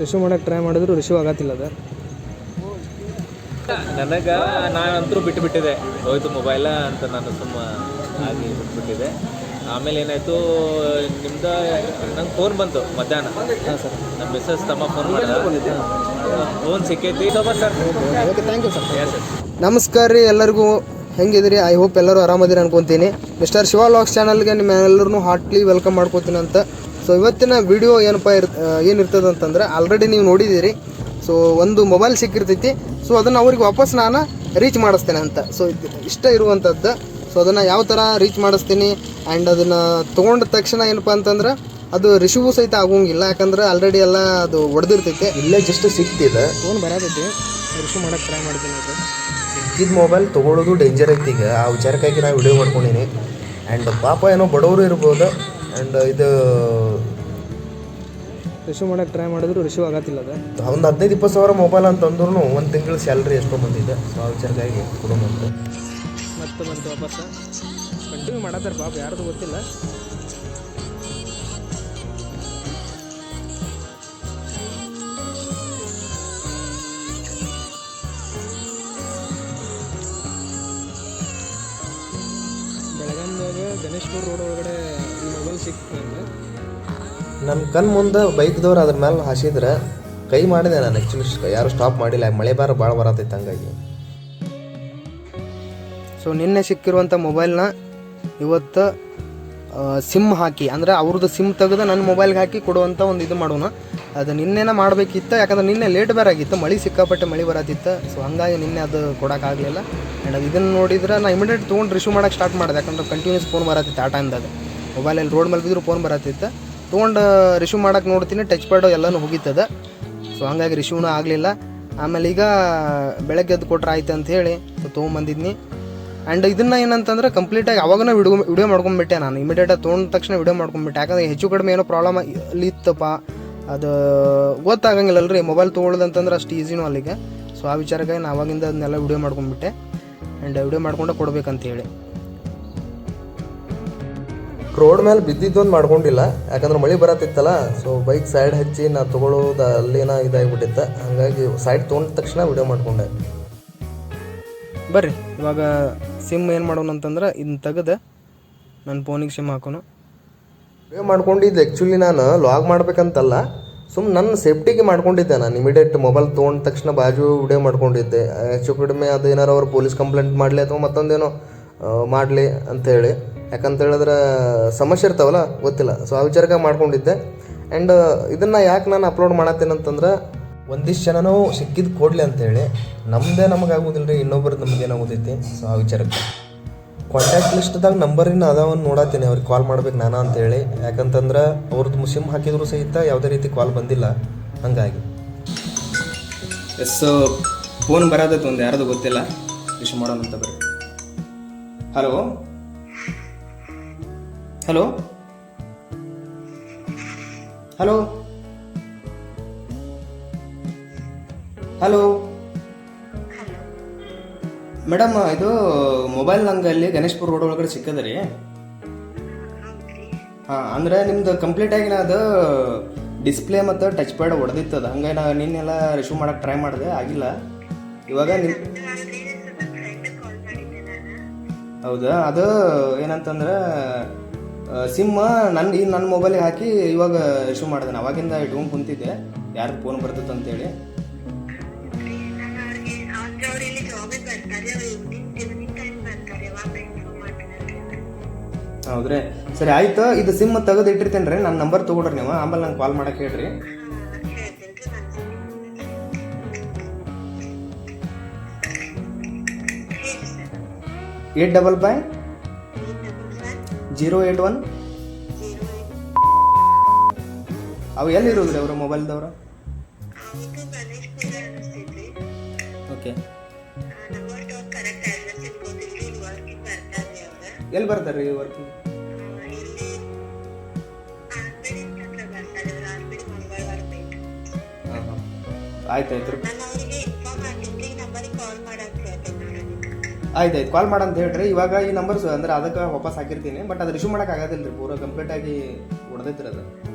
Receive ಮಾಡಕ್ಕೆ try ಮಾಡಿದ್ರು, receive ಆಗತ್ತಿಲ್ಲ ಅದು. ನನಗೆ ನಾನಂತರೂ ಬಿಟ್ಟು ಬಿಟ್ಟಿದೆ ಹೋಯ್ತು ಮೊಬೈಲ ಅಂತ ನಾನು ಸುಮ್ಮ ಆಗಿ ಬಿಟ್ಬಿಟ್ಟಿದ್ದೆ ಆಮೇಲೆ ಏನಾಯಿತು ನಿಮ್ದು ನಂಗೆ ಫೋನ್ ಬಂತು ಮಧ್ಯಾಹ್ನ. ಹಾಂ ಸರ್. ನಮ್ಮ ಮಿಸ್ಸಸ್ ತಮ್ಮ ಫೋನ್ ಮಾಡಿದ. ಫೋನ್ ಸಿಕ್ಕೈತಿ. Sir okay thank you sir ನಮಸ್ಕಾರ ರೀ ಎಲ್ಲರಿಗೂ. ಹೆಂಗಿದ್ರಿ ಐ ಹೋಪ್ ಎಲ್ಲರೂ ಆರಾಮದಿರಿ ಅನ್ಕೊಂತೀನಿ. ಮಿಸ್ಟರ್ ಶಿವ ಲಾಕ್ಸ್ ಚಾನಲ್ಗೆ ನಿಮ್ಮ ಎಲ್ಲರೂ ಹಾರ್ಟ್ಲಿ ವೆಲ್ಕಮ್ ಮಾಡ್ಕೋತೀನಿ ಅಂತ. ಸೊ ಇವತ್ತಿನ ವಿಡಿಯೋ ಏನಪ್ಪ ಇರ್ ಏನಿರ್ತದೆ ಅಂತಂದ್ರೆ ಆಲ್ರೆಡಿ ನೀವು ನೋಡಿದ್ದೀರಿ. ಸೊ ಒಂದು ಮೊಬೈಲ್ ಸಿಕ್ಕಿರ್ತೈತಿ. ಸೊ ಅದನ್ನು ಅವ್ರಿಗೆ ವಾಪಸ್ ನಾನು ರೀಚ್ ಮಾಡಿಸ್ತೇನೆ ಅಂತ. ಸೊ ಇಷ್ಟ ಇರುವಂಥದ್ದು ಸೊ ಅದನ್ನು ಯಾವ ಥರ ರೀಚ್ ಮಾಡಿಸ್ತೀನಿ ಆ್ಯಂಡ್ ಅದನ್ನು ತೊಗೊಂಡ ತಕ್ಷಣ ಏನಪ್ಪ ಅಂತಂದ್ರೆ ಅದು ರಿಶಿವು ಸಹಿತ ಆಗೋಂಗಿಲ್ಲ ಯಾಕಂದ್ರೆ ಆಲ್ರೆಡಿ ಎಲ್ಲ ಅದು ಹೊಡೆದಿರ್ತೈತೆ ಇಲ್ಲೇ ಜಸ್ಟ್ ಸಿಕ್ತಿದೆ ಫೋನ್ ಬರತೈತಿ ರಿಶಿವ್ ಮಾಡೋಕ್ಕೆ ಟ್ರೈ ಮಾಡ್ತೀನಿ ಅದು. ಸಿಕ್ಕಿದ ಮೊಬೈಲ್ ತೊಗೊಳೋದು ಡೇಂಜರ್ ಐತಿ ಈಗ. ಆ ವಿಚಾರಕ್ಕಾಗಿ ನಾನು ವಿಡಿಯೋ ಮಾಡ್ಕೊಂಡಿನಿ. ಆ್ಯಂಡ್ ಪಾಪ ಏನೋ ಬಡವರು ಇರ್ಬೋದು. ಆ್ಯಂಡ್ ಇದು ರಿಶೀವ್ ಮಾಡಕ್ಕೆ ಟ್ರೈ ಮಾಡಿದ್ರು ರಿಶೀವ್ ಆಗತ್ತಿಲ್ಲ ಅದು. ಒಂದು ಹದಿನೈದು ಇಪ್ಪತ್ತು ಸಾವಿರ ಮೊಬೈಲ್ ಅಂತಂದ್ರೂ ಒಂದು ತಿಂಗಳ ಸ್ಯಾಲ್ರಿ ಎಷ್ಟೋ ಬಂದಿದೆ. ಸೊ ಆ ವಿಚಾರಕ್ಕಾಗಿ ಕೊಡೋಣ ಮತ್ತೆ ಬಂತು ವಾಪಸ್. ಕಂಟಿನ್ಯೂ ಮಾಡತ್ತಾರ ಪಾಪ, ಯಾರ್ದು ಗೊತ್ತಿಲ್ಲ. ಬೆಳಗಾಂದಾಗ ಗಣೇಶ್ಪುರ ರೋಡ್ ಒಳಗಡೆ ಮೊಬೈಲ್ ನನ್ನ ಕಣ್ ಮುಂದೆ ಬೈಕ್ದವ್ರು ಅದ್ರ ಮೇಲೆ ಹಾಸಿದ್ರೆ, ಕೈ ಮಾಡಿದೆ ನಾನು ಆ್ಯಕ್ಚುಲಿ ಯಾರು ಸ್ಟಾಪ್ ಮಾಡಿಲ್ಲ, ಮಳೆ ಬಾರ ಭಾಳ ಬರತೈತೆ ಹಂಗಾಗಿ. ಸೊ ನಿನ್ನೆ ಸಿಕ್ಕಿರುವಂಥ ಮೊಬೈಲ್ನ ಇವತ್ತು ಸಿಮ್ ಹಾಕಿ, ಅಂದರೆ ಅವ್ರದ್ದು ಸಿಮ್ ತೆಗೆದು ನನ್ನ ಮೊಬೈಲ್ಗೆ ಹಾಕಿ ಕೊಡುವಂಥ ಒಂದು ಇದು ಮಾಡೋಣ. ಅದು ನಿನ್ನೆನ ಮಾಡಬೇಕಿತ್ತು, ಯಾಕಂದ್ರೆ ನಿನ್ನೆ ಲೇಟ್ ಬೇರೆ ಆಗಿತ್ತು ಮಳೆ ಸಿಕ್ಕಾಪಟ್ಟೆ ಮಳೆ ಬರತ್ತಿತ್ತು ಸೊ ಹಂಗಾಗಿ ನಿನ್ನೆ ಅದು ಕೊಡೋಕ್ಕಾಗಲಿಲ್ಲ ಆ್ಯಂಡ್ ಅದು ಇದನ್ನು ನೋಡಿದ್ರೆ ನಾನು ಇಮಿಡಿಯೇಟ್ ತೊಗೊಂಡು ರಿಸೀವ್ ಮಾಡೋಕೆ ಸ್ಟಾರ್ಟ್ ಮಾಡಿದೆ, ಯಾಕಂದ್ರೆ ಕಂಟಿನ್ಯೂಸ್ ಫೋನ್ ಬರತ್ತಿತ್ತು ಆ ಟೈಮ್ದಾಗ ಮೊಬೈಲಲ್ಲಿ ರೋಡ್ ಮೇಲೆ ಬಿದ್ದರೂ ಫೋನ್ ಬರತ್ತಿತ್ತು ತೊಗೊಂಡು ರಿಸೀವ್ ಮಾಡೋಕೆ ನೋಡ್ತೀನಿ ಟಚ್ ಪ್ಯಾಡು ಎಲ್ಲನೂ ಹೋಗಿತ್ತದ. ಸೊ ಹಂಗಾಗಿ ರಿಸೀವ್ನೂ ಆಗಲಿಲ್ಲ. ಆಮೇಲೆ ಈಗ ಬೆಳಗ್ಗೆ ಎದ್ದು ಕೊಟ್ರೆ ಆಯ್ತು ಅಂತ ಹೇಳಿ ಸೊ ತೊಗೊಂಬಂದಿದ್ನಿ. ಆ್ಯಂಡ್ ಇದನ್ನ ಏನಂತಂದ್ರೆ ಕಂಪ್ಲೀಟಾಗಿ ಅವಾಗನೇ ವಿಡಿಯೋ ವಿಡಿಯೋ ಮಾಡ್ಕೊಂಡ್ಬಿಟ್ಟೆ ನಾನು. ಇಮಿಡಿಯೇಟಾಗಿ ತೊಗೊಂಡ ತಕ್ಷಣ ವಿಡಿಯೋ ಮಾಡ್ಕೊಂಡ್ಬಿಟ್ಟೆ ಯಾಕಂದ್ರೆ ಹೆಚ್ಚು ಕಡಿಮೆ ಏನೋ ಪ್ರಾಬ್ಲಮ್ ಅಲ್ಲಿ ಇತ್ತಪ್ಪ ಅದು ಗೊತ್ತಾಗಂಗಿಲ್ಲಲ್ರಿ ಮೊಬೈಲ್ ತೊಗೊಳ್ಳೋದಂತಂದ್ರೆ ಅಷ್ಟು ಈಸಿನೂ ಅಲ್ಲಿಗೆ. ಸೊ ಆ ವಿಚಾರಕ್ಕಾಗಿ ನಾನು ಅವಾಗಿಂದ ಅದನ್ನೆಲ್ಲ ವಿಡಿಯೋ ಮಾಡ್ಕೊಂಡ್ಬಿಟ್ಟೆ ಆ್ಯಂಡ್ ವಿಡಿಯೋ ಮಾಡ್ಕೊಂಡು ಕೊಡ್ಬೇಕಂತ ಹೇಳಿ ರೋಡ್ ಮೇಲೆ ಬಿದ್ದಿದ್ದೊಂದು ಮಾಡ್ಕೊಂಡಿಲ್ಲ. ಯಾಕಂದ್ರೆ ಮಳೆ ಬರತ್ತಿತ್ತಲ್ಲ ಸೊ ಬೈಕ್ ಸೈಡ್ ಹಚ್ಚಿ ನಾ ತೊಗೊಳ್ಳೋದು ಅಲ್ಲಿನ ಇದಾಗಿಬಿಟ್ಟಿತ್ತು. ಹಾಗಾಗಿ ಸೈಡ್ ತೊಗೊಂಡ ತಕ್ಷಣ ವಿಡಿಯೋ ಮಾಡ್ಕೊಂಡೆ. ಬರ್ರಿ ಇವಾಗ ಸಿಮ್ ಏನು ಮಾಡೋಣ ಅಂತಂದ್ರೆ ಇದನ್ನ ತೆಗೆದು ನನ್ನ ಫೋನಿಗೆ ಸಿಮ್ ಹಾಕೋಣ. ಸೇವ್ ಮಾಡ್ಕೊಂಡಿದ್ದು. ಆ್ಯಕ್ಚುಲಿ ನಾನು ಲಾಗ್ ಮಾಡ್ಬೇಕಂತಲ್ಲ, ಸುಮ್ ನನ್ನ ಸೇಫ್ಟಿಗೆ ಮಾಡ್ಕೊಂಡಿದ್ದೆ ನಾನು ಇಮಿಡಿಯೇಟ್ ಮೊಬೈಲ್ ತೊಗೊಂಡ ತಕ್ಷಣ ಬಾಜು ವಿಡಿಯೋ ಮಾಡ್ಕೊಂಡಿದ್ದೆ. ಹೆಚ್ಚು ಕಡಿಮೆ ಅದು ಏನಾರು ಅವ್ರು ಪೊಲೀಸ್ ಕಂಪ್ಲೇಂಟ್ ಮಾಡಲಿ ಅಥವಾ ಮತ್ತೊಂದೇನೋ ಮಾಡಲಿ ಅಂತೇಳಿ ಯಾಕಂತ ಹೇಳಿದ್ರೆ ಸಮಸ್ಯೆ ಇರ್ತಾವಲ್ಲ, ಗೊತ್ತಿಲ್ಲ. ಸೊ ಆ ವಿಚಾರಕ್ಕೆ ಮಾಡ್ಕೊಂಡಿದ್ದೆ. ಆ್ಯಂಡ್ ಇದನ್ನು ಯಾಕೆ ನಾನು ಅಪ್ಲೋಡ್ ಮಾಡತ್ತೇನೆ ಅಂತಂದ್ರೆ ಒಂದಿಷ್ಟು ಜನನೂ ಸಿಕ್ಕಿದ್ದು ಕೊಡಲಿ ಅಂತೇಳಿ ನಮ್ಮದೇ ನಮಗೆ ಆಗೋದಿಲ್ಲ ರೀ ಇನ್ನೊಬ್ರದ್ದು ನಮ್ಗೆ ಏನಾಗೋದೈತಿ? ಸೊ ಆ ವಿಚಾರಕ್ಕೆ ಕಾಂಟ್ಯಾಕ್ಟ್ ಲಿಸ್ಟ್ದಾಗ ನಂಬರಿನ ಅದಾವನ್ನು ನೋಡತ್ತೀನಿ ಅವ್ರಿಗೆ ಕಾಲ್ ಮಾಡ್ಬೇಕು ನಾನು ಅಂತೇಳಿ. ಯಾಕಂತಂದ್ರೆ ಅವ್ರದ್ದು ಸಿಮ್ ಹಾಕಿದ್ರು ಸಹಿತ ಯಾವುದೇ ರೀತಿ ಕಾಲ್ ಬಂದಿಲ್ಲ. ಹಂಗಾಗಿ. ಎಸ್ ಫೋನ್ ಬರೋದತ್ತು ಒಂದು ಯಾರ್ದು ಗೊತ್ತಿಲ್ಲ. ವಿಶ್ ಮಾಡೋಣ ಅಂತ ಬರ್ರಿ. Hello hello hello hello. Madam ಇದು ಮೊಬೈಲ್ ನಂಗೆ ಅಲ್ಲಿ ಗಣೇಶ್ಪುರ ರೋಡ್ ಒಳಗಡೆ ಸಿಕ್ಕದ ರೀ. ಹಾಂ ಅಂದರೆ ನಿಮ್ದು ಕಂಪ್ಲೀಟ್ ಆಗಿನ ನಾ ಅದು ಡಿಸ್ಪ್ಲೇ ಮತ್ತು ಟಚ್ ಪ್ಯಾಡ್ ಹೊಡೆದಿತ್ತದ ಹಂಗೆ ನಾ ನಿನ್ನೆಲ್ಲ ರಿಸೀವ್ ಮಾಡಕ್ಕೆ ಟ್ರೈ ಮಾಡಿದೆ ಆಗಿಲ್ಲ. ಇವಾಗ ನಿಮ್ ಹೌದಾ? ಅದು ಏನಂತಂದ್ರೆ ಸಿಮ್ಮ ನನ್ನ ಈ ನನ್ನ ಮೊಬೈಲಿಗೆ ಹಾಕಿ ಇವಾಗ ರಿಸೀವ್ ಮಾಡಿದೆ. ಅವಾಗಿಂದ ಇಟ್ಕೊಂಡು ಕುಂತಿದ್ದೆ. ಯಾರು ಫೋನ್ ಬರ್ತೈತೆ ಹೌದ್ರಿ. ಸರಿ ಆಯ್ತು. ಇದು ಸಿಮ್ ತೆಗೆದು ಇಟ್ಟಿರ್ತೇನೆ ರೀ. ನನ್ನ ನಂಬರ್ ತಗೊಂಡ್ರಿ ನೀವು. ಆಮೇಲೆ ನಂಗೆ ಕಾಲ್ ಮಾಡಕ್ಕೆ ಹೇಳ್ರಿ. Eight double five zero eight one ಅವು ಎಲ್ಲಿರೋದ್ರಿ ಅವರು ಮೊಬೈಲ್ದವ್ರು ಓಕೆ ಎಲ್ಲಿ ಬರ್ತಾರೆ ವರ್ಕಿಂಗ್ ಆಯ್ತಾಯ್ತು ಆಯ್ತಾಯ್ತು ಕಾಲ್ ಮಾಡಂತ ಹೇಳ್ರಿ. ಇವಾಗ ಈ ನಂಬರ್ಸ್ ಅಂದ್ರೆ ಅದಕ್ಕೆ ವಾಪಸ್ ಹಾಕಿರ್ತೀನಿ. ಬಟ್ ಅದು ರಿಸೀವ್ ಮಾಡಕ್ಕೆ ಆಗೋದಿಲ್ಲ ರೀ ಪೂರ ಕಂಪ್ಲೀಟ್ ಆಗಿ ಹೊಡೆದೈತ್ರಿ ಅದು.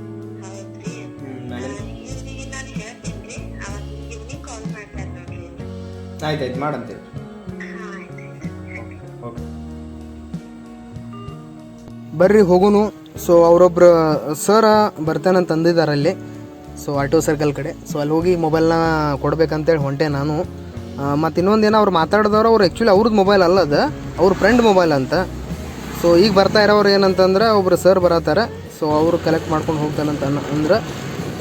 ಆಯ್ತು ಆಯ್ತು ಮಾಡಂತೇಳಿ. ಓಕೆ. ಬರ್ರಿ ಹೋಗುನು. ಸೊ ಅವರೊಬ್ರು ಸರ ಬರ್ತಾನಂತ ಅಂದಿದ್ದಾರೆ ಅಲ್ಲಿ. ಸೊ ಆಟೋ ಸರ್ಕಲ್ ಕಡೆ. ಸೊ ಅಲ್ಲಿ ಹೋಗಿ ಮೊಬೈಲ್ನ ಕೊಡ್ಬೇಕಂತೇಳಿ ಹೊಂಟೆ ನಾನು. ಮತ್ತು ಇನ್ನೊಂದು ಏನೋ ಅವ್ರು ಮಾತಾಡಿದವ್ರು ಅವ್ರು ಆ್ಯಕ್ಚುಲಿ ಅವ್ರದ್ದು ಮೊಬೈಲ್ ಅದು. ಅವ್ರ ಫ್ರೆಂಡ್ ಮೊಬೈಲ್ ಅಂತ. ಸೊ ಈಗ ಬರ್ತಾ ಇರೋರು ಏನಂತಂದ್ರೆ ಒಬ್ರು ಸರ್ ಬರತ್ತಾರೆ. ಸೊ ಅವರು ಕಲೆಕ್ಟ್ ಮಾಡ್ಕೊಂಡು ಹೋಗ್ತಾನಂತ ಅನ್ನ ಅಂದ್ರೆ.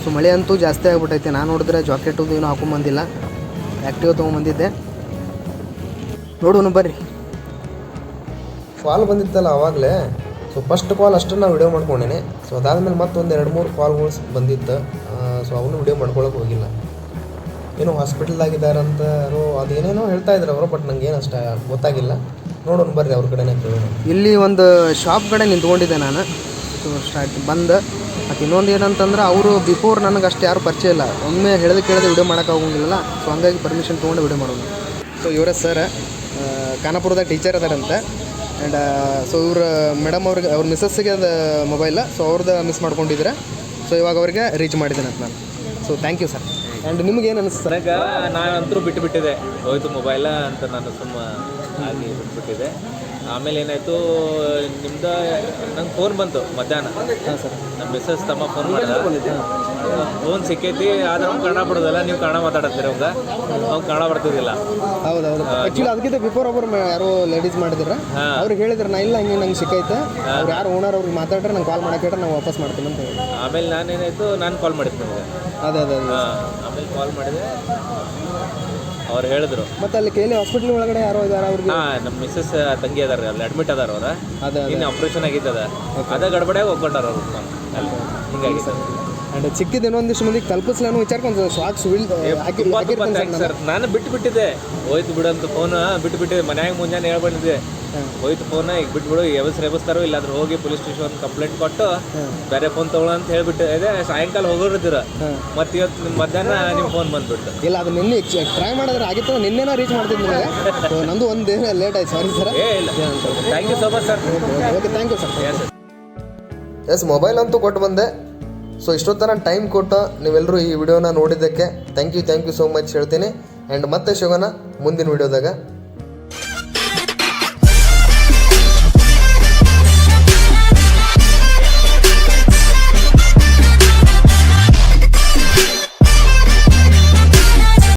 ಸೊ ಮಳೆ ಅಂತೂ ಜಾಸ್ತಿ ಆಗ್ಬಿಟ್ಟೈತೆ ನಾನು ನೋಡಿದ್ರೆ ಜಾಕೆಟು ಏನೂ ಹಾಕೊಂಬಂದಿಲ್ಲ ಆ್ಯಕ್ಟಿವ್ ತೊಗೊಂಬಂದಿದ್ದೆ. ನೋಡೋಣ ಬರ್ರಿ. ಕಾಲ್ ಬಂದಿತ್ತಲ್ಲ ಆವಾಗಲೇ ಸೊ ಫಸ್ಟ್ ಕಾಲ್ ಅಷ್ಟನ್ನು ನಾವು ವಿಡಿಯೋ ಮಾಡ್ಕೊಂಡೇನೆ. ಸೊ ಅದಾದಮೇಲೆ ಮತ್ತೊಂದು ಎರಡು ಮೂರು ಕಾಲ್ಗಳು ಬಂದಿತ್ತು. ಸೊ ಅವನು ವಿಡಿಯೋ ಮಾಡ್ಕೊಳಕ್ಕೆ ಹೋಗಿಲ್ಲ. ಏನೋ ಹಾಸ್ಪಿಟಲ್ದಾಗಿದ್ದಾರಂತ ರೋ ಅದೇನೇನೋ ಹೇಳ್ತಾ ಇದ್ದಾರೆ ಅವರು ಬಟ್ ನನಗೆ ಏನು ಅಷ್ಟು ಗೊತ್ತಾಗಿಲ್ಲ. ನೋಡೋಣ ಬರ್ರಿ ಅವ್ರ ಕಡೆನೇ ಕೇಳೋಣ ಇಲ್ಲಿ ಒಂದು ಶಾಪ್ ಕಡೆ ನಿಂತ್ಕೊಂಡಿದ್ದೆ ನಾನು. ಸೊ ಸ್ಟಾರ್ಟ್ ಬಂದು. ಇನ್ನೊಂದು ಏನಂತಂದ್ರೆ ಅವರು ಬಿಫೋರ್ ನನಗೆ ಅಷ್ಟು ಯಾರು ಪರಿಚಯ ಇಲ್ಲ. ಒಮ್ಮೆ ಹೇಳಿದ ಕೇಳಿದೆ ವಿಡಿಯೋ ಮಾಡೋಕೆ ಆಗೋಂಗಿಲ್ಲ ಸೊ ಹಂಗಾಗಿ ಪರ್ಮಿಷನ್ ತೊಗೊಂಡು ವಿಡಿಯೋ ಮಾಡೋಣ ಸೊ ಇವರ ಸರ್ ಖಾನಾಪುರದಾಗ ಟೀಚರ್ ಅದಾರಂತೆ ಆ್ಯಂಡ್ ಸೊ ಇವ್ರ ಮೇಡಮ್ ಅವ್ರಿಗೆ, ಅವ್ರ ಮಿಸ್ಸಸ್ಸಿಗೆ ಅದು ಮೊಬೈಲ ಸೊ ಅವ್ರದ್ದು ಮಿಸ್ ಮಾಡ್ಕೊಂಡಿದ್ರೆ. ಸೊ ಇವಾಗ ಅವ್ರಿಗೆ ರೀಚ್ ಮಾಡಿದ್ದೇನೆ ಅಂತ ನಾನು. So thank you sir and ನಿಮ್ಗೆ ಏನು ಅನಿಸ್ತು ನನಗೆ ನಾನಂತರೂ ಬಿಟ್ಟು ಬಿಟ್ಟಿದೆ ಹೋಯ್ತು ಮೊಬೈಲ ಅಂತ ನಾನು ಸುಮ್ಮ ಆಗಿ ಬಿಟ್ಬಿಟ್ಟಿದೆ. ಆಮೇಲೆ ಏನಾಯಿತು ನಿಮ್ದು ನಂಗೆ ಫೋನ್ ಬಂತು ಮಧ್ಯಾಹ್ನ. ಹಾಂ ಸರ್. ನಮ್ಮ ಮಿಸ್ಸಸ್ ತಮ್ಮ ಫೋನ್ ಮಾಡಿದ. ಫೋನ್ ಸಿಕ್ಕೈತಿ ಆದ್ರೆ ಅವ್ನು ಕನ್ನಡ ಬಿಡೋದಲ್ಲ ನೀವು ಕನ್ನಡ ಮಾತಾಡತ್ತೀರಿ ಅವಾಗ? ಅವ್ನು ಕನ್ನಡ ಬರ್ತಿದ್ದಿಲ್ಲ ಹೌದು ಹೌದು ಆ್ಯಕ್ಚುಲಿ ಅದಕ್ಕಿಂತ ಬಿಫೋರ್ ಒಬ್ಬರು ಯಾರು ಲೇಡೀಸ್ ಮಾಡಿದ್ರ? ಅವ್ರಿಗೆ ಹೇಳಿದ್ರು ನಾ ಇಲ್ಲ ಹಂಗೆ ನಂಗೆ ಸಿಕ್ಕೈತೆ. ಅವ್ರು ಯಾರು ಓನರ್ ಅವ್ರಿಗೆ ಮಾತಾಡ್ರೆ ನಂಗೆ ಕಾಲ್ ಮಾಡಕ್ಕೆ ನಾನು ವಾಪಸ್ ಮಾಡ್ತೀನಿ ಅಂತ ಹೇಳಿ ಆಮೇಲೆ ನಾನೇನಾಯಿತು ನಾನು ಕಾಲ್ ಮಾಡಿದ್ದೆ ನಿಮಗೆ. ಅದೇ ಅದೇ ಅದೇ. ಹಾಂ ಕಾಲ್ ಮಾಡಿದೆ. ಅವ್ರು ಹೇಳಿದ್ರು. ಮತ್ತೆ ಅಲ್ಲಿ ಕೇಳಿ ಹಾಸ್ಪಿಟಲ್ ಒಳಗಡೆ ಯಾರೋ ಇದಾರೆ ಅವ್ರಿಗೆ? ಹಾ ನಮ್ಮ ಮಿಸ್ಸಸ್ ತಂಗಿ ಅದಾರ ಅಲ್ಲಿ ಅಡ್ಮಿಟ್ ಅದಾರ ಅವ್ರ. ಅದೇ ಇನ್ನು ಆಪ್ರೇಷನ್ ಆಗಿದ್ದದ. ಅದ ಗಡಬಡಿಯಾಗಿ ಹೋಗ್ಕೊಂಡಾರ ಅವ್ರು. ಅಲ್ಲಿ ಹಿಂಗಾಗಿತ್ತು ಅಂಡ್ ಚಿಕ್ಕದ ಇನ್ನೊಂದಿಷ್ಟು ಮಂದಿಗೆ ತಲುಪಿಸ್ಲಾನು ವಿಚಾರಕ್ಕೆ ಒಂದು ಸರ್ ನಾನು ಬಿಟ್ಟು ಬಿಟ್ಟಿದ್ದೆ ಹೋಯ್ತು ಬಿಡಂತ ಅಂತ ಫೋನ್ ಬಿಟ್ಟು ಬಿಟ್ಟಿದ್ದೆ ಮನ್ಯಾಗ ಮುಂಜಾನೆ ಹೇಳ್ಬಂದಿದೆ ಹೋಯ್ತು ಫೋನ್ ಈಗ ಬಿಟ್ಬಿಡು ಎವಸ್ ರೇಬಸ್ತಾರೋ ಇಲ್ಲಾಂದ್ರೆ ಹೋಗಿ ಪೊಲೀಸ್ ಸ್ಟೇಷನ್ ಕಂಪ್ಲೇಂಟ್ ಕೊಟ್ಟು ಬೇರೆ ಫೋನ್ ತಗೊಳ ಅಂತ ಹೇಳ್ಬಿಟ್ಟು ಇದೆ ಸಾಯಂಕಾಲ ಹೋಗೋರಿದ್ದೀರ. ಮತ್ತೆ ಇವತ್ತು ನಿಮ್ ಮಧ್ಯಾಹ್ನ ನಿಮ್ಮ ಫೋನ್ ಬಂದ್ಬಿಟ್ಟು ಇಲ್ಲ ಅದು ನಿನ್ನೆ ಟ್ರೈ ಮಾಡಿದ್ರೆ ಆಗಿತ್ತು ನಿನ್ನೆನ ರೀಚ್ ಮಾಡ್ತಿದ್ದೆ ನಂದು ಒಂದು ದಿನ ಲೇಟ್ ಆಯ್ತು ಸಾರಿ ಸರ್ ಏ ಇಲ್ಲ. Thank you so much sir okay thank you sir yes mobile ಅಂತೂ ಕೊಟ್ಟು ಬಂದೆ. ಸೊ ಇಷ್ಟೊತ್ತನ ಟೈಮ್ ಕೊಟ್ಟ ನೀವೆಲ್ಲರೂ ಈ ವಿಡಿಯೋನ ನೋಡಿದ್ದಕ್ಕೆ thank you thank you so much ಹೇಳ್ತೀನಿ. ಆ್ಯಂಡ್ ಮತ್ತೆ ಸಿಗೋಣ ಮುಂದಿನ ವಿಡಿಯೋದಾಗ